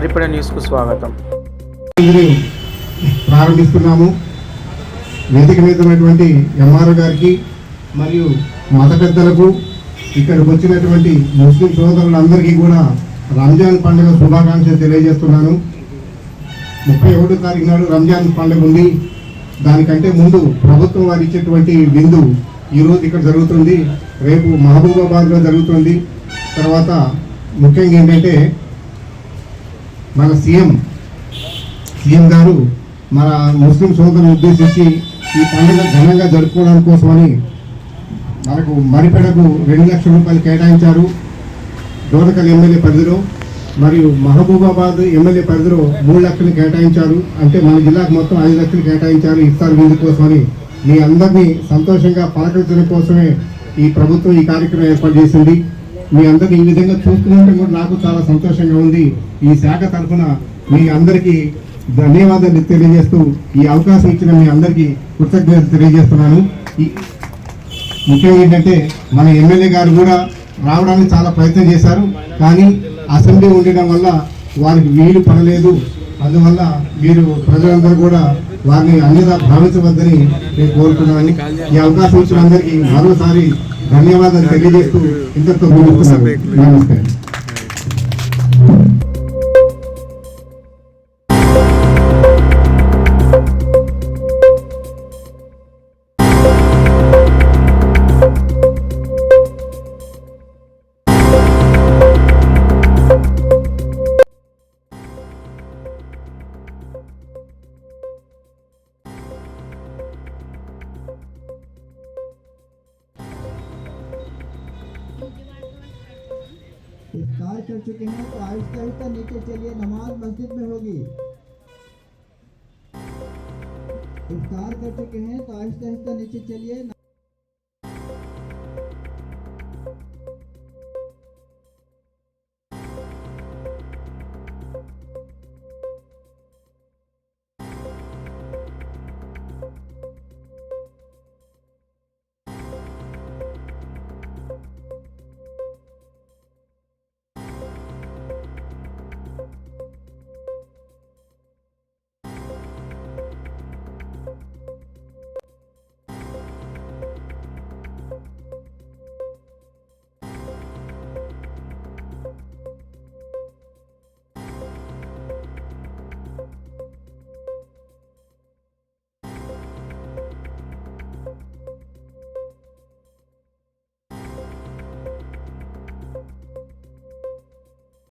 మరిపడ న్యూస్కు స్వాగతం. ప్రారంభిస్తున్నాము. వేదిక మీద ఉన్నటువంటి ఎంఆర్ఓ గారికి మరియు మత పెద్దలకు ఇక్కడికి వచ్చినటువంటి ముస్లిం సోదరులందరికీ కూడా రంజాన్ పండుగ శుభాకాంక్షలు తెలియజేస్తున్నాను. ముప్పై ఒకటో తారీఖు నాడు రంజాన్ పండుగ ఉంది. దానికంటే ముందు ప్రభుత్వం వారు ఇచ్చేటువంటి విందు ఈరోజు ఇక్కడ జరుగుతుంది. రేపు మహబూబాబాద్లో జరుగుతుంది. తర్వాత ముఖ్యంగా ఏంటంటే మన సీఎం సీఎం గారు మన ముస్లిం సోదరులను ఉద్దేశించి ఈ పండుగ ఘనంగా జరుపుకోవడం కోసమని మనకు మరిపెడకు రెండు లక్షల రూపాయలు కేటాయించారు. డోరకల్ ఎమ్మెల్యే పరిధిలో మరియు మహబూబాబాద్ ఎమ్మెల్యే పరిధిలో మూడు లక్షలు కేటాయించారు. అంటే మన జిల్లాకు మొత్తం ఐదు లక్షలు కేటాయించారు ఇస్తారు విందు కోసమని. మీ అందరినీ సంతోషంగా పలకరించడం కోసమే ఈ ప్రభుత్వం ఈ కార్యక్రమం ఏర్పాటు చేసింది. మీ అందరినీ ఈ విధంగా చూస్తుంటే కూడా నాకు చాలా సంతోషంగా ఉంది. ఈ శాఖ తరఫున మీ అందరికీ ధన్యవాదాలు తెలియజేస్తూ ఈ అవకాశం ఇచ్చిన మీ అందరికీ కృతజ్ఞతలు తెలియజేస్తున్నాను. ముఖ్యం ఏంటంటే మన ఎమ్మెల్యే గారు కూడా రావడానికి చాలా ప్రయత్నం చేశారు. కానీ అసెంబ్లీ ఉండడం వల్ల వారికి వీలు పడలేదు. అందువల్ల మీరు ప్రజలందరూ కూడా వారిని అన్నిగా భావించవద్దని నేను కోరుతున్నాను ఈ అవకాశం ఇచ్చిన అందరికీ మరోసారి ధన్యవాదాలు తెలియజేస్తూ ఇంతతో ముందు నమస్కారం. इफ्तार कर चुके हैं तो आहिस्ता आहिस्ता नीचे चलिए, नमाज़ मस्जिद में होगी। इफ्तार कर चुके हैं तो आहिस्ता आहिस्ता नीचे चलिए